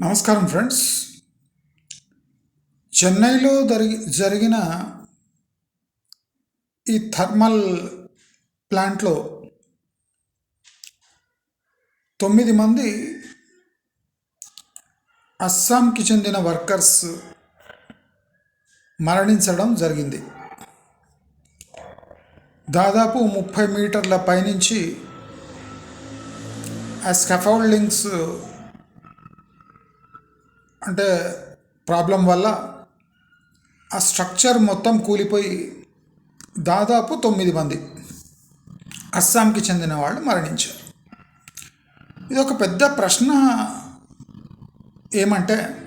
నమస్కారం ఫ్రెండ్స్. చెన్నైలో జరిగి జరిగిన ఈ థర్మల్ ప్లాంట్లో తొమ్మిది మంది అస్సాంకి చెందిన వర్కర్స్ మరణించడం జరిగింది. దాదాపు ముప్పై మీటర్ల పైనుంచి ఆ స్కఫౌల్డింగ్స్ అంటే ప్రాబ్లం వల్ల ఆ స్ట్రక్చర్ మొత్తం కూలిపోయి దాదాపు తొమ్మిది మంది అస్సాంకి చెందిన వాళ్ళు మరణించారు. ఇది ఒక పెద్ద ప్రశ్న. ఏమంటే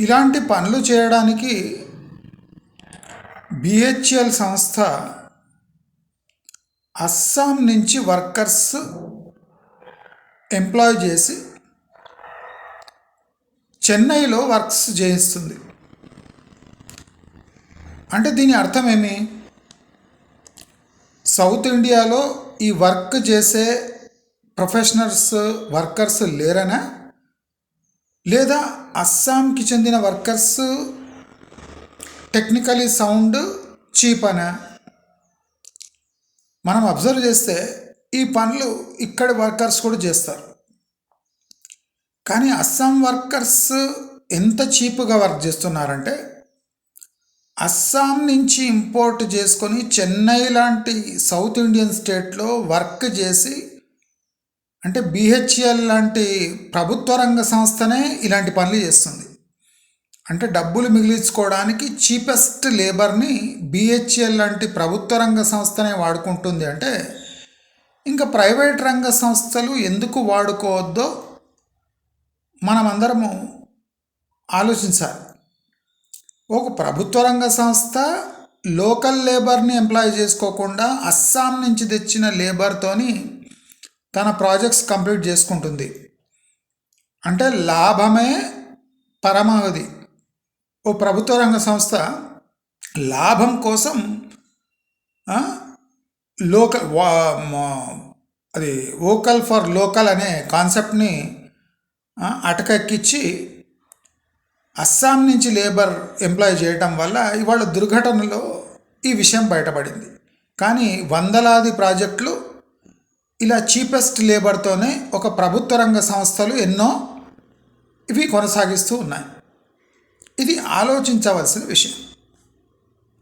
ఇలాంటి పనులు చేయడానికి బిహెచ్ఎల్ సంస్థ అస్సాం నుంచి వర్కర్స్ ఎంప్లాయ్ చేసి చెన్నైలో వర్క్స్ చేయిస్తుంది. అంటే దీని అర్థం ఏమి? సౌత్ ఇండియాలో ఈ వర్క్ చేసే ప్రొఫెషనల్స్ వర్కర్స్ లేరనా? లేదా అస్సాంకి చెందిన వర్కర్స్ టెక్నికలీ సౌండ్ చీప్ అనా మనం అబ్జర్వ్ చేస్తే ఈ పనులు ఇక్కడి వర్కర్స్ కూడా చేస్తారు. కానీ అస్సాం వర్కర్స్ ఎంత చీప్గా వర్క్ చేస్తున్నారంటే అస్సాం నుంచి ఇంపోర్ట్ చేసుకొని చెన్నై లాంటి సౌత్ ఇండియన్ స్టేట్లో వర్క్ చేసి అంటే బిహెచ్ఎల్ లాంటి ప్రభుత్వ రంగ సంస్థనే ఇలాంటి పనులు చేస్తుంది. అంటే డబ్బులు మిగిలించుకోవడానికి చీపెస్ట్ లేబర్ని బిహెచ్ఎల్ లాంటి ప్రభుత్వ రంగ సంస్థనే వాడుకుంటుంది అంటే ఇంకా ప్రైవేట్ రంగ సంస్థలు ఎందుకు వాడుకోవద్దో మనమందరము ఆలోచించాలి. ఒక ప్రభుత్వ రంగ సంస్థ లోకల్ లేబర్ని ఎంప్లాయ్ చేసుకోకుండా అస్సాం నుంచి తెచ్చిన లేబర్తోని తన ప్రాజెక్ట్స్ కంప్లీట్ చేసుకుంటుంది. అంటే లాభమే పరమావధి. ఓ ప్రభుత్వ రంగ సంస్థ లాభం కోసం లోకల్ అది వోకల్ ఫర్ లోకల్ అనే కాన్సెప్ట్ని అటకెక్కించి అస్సాం నుంచి లేబర్ ఎంప్లాయ్ చేయటం వల్ల ఇవాళ దుర్ఘటనలో ఈ విషయం బయటపడింది. కానీ వందలాది ప్రాజెక్టులు ఇలా చీపెస్ట్ లేబర్తోనే ఒక ప్రభుత్వ రంగ సంస్థలు ఎన్నో ఇవి కొనసాగిస్తూ ఉన్నాయి. ఇది ఆలోచించవలసిన విషయం.